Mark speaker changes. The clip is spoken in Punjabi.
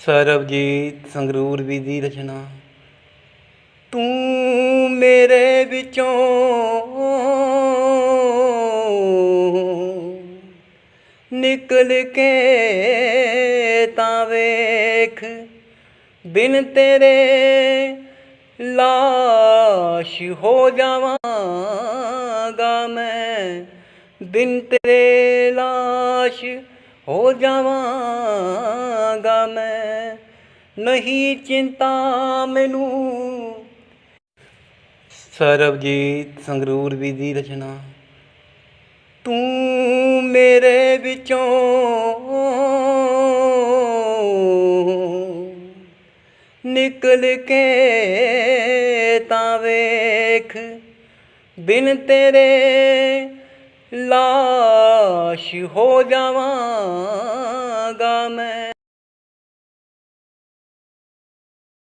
Speaker 1: ਸਰਬਜੀਤ ਸੰਗਰੂਰ ਵੀ ਦੀ ਰਚਨਾ। ਤੂੰ ਮੇਰੇ ਵਿੱਚੋਂ ਨਿਕਲ ਕੇ ਤਾਂ ਵੇਖ, ਬਿਨ ਤੇਰੇ ਲਾਸ਼ ਹੋ ਜਾਵਾਂਗਾ ਮੈਂ, ਬਿਨ ਤੇਰੇ ਲਾਸ਼ ਹੋ ਜਾਵਾਂ। ਜਾਵਾਂਗਾ ਮੈਂ। ਨਹੀਂ ਚਿੰਤਾ ਮੈਨੂੰ। ਸਰਬਜੀਤ ਸੰਗਰੂਰ ਵੀ ਦੀ ਰਚਨਾ। ਤੂੰ ਮੇਰੇ ਵਿੱਚੋਂ ਨਿਕਲ ਕੇ ਤਾਂ ਵੇਖ। ਬਿਨ ਤੇਰੇ ਲਾਸ਼ ਹੋ ਜਾਵਾਂਗਾ ਮੈਂ।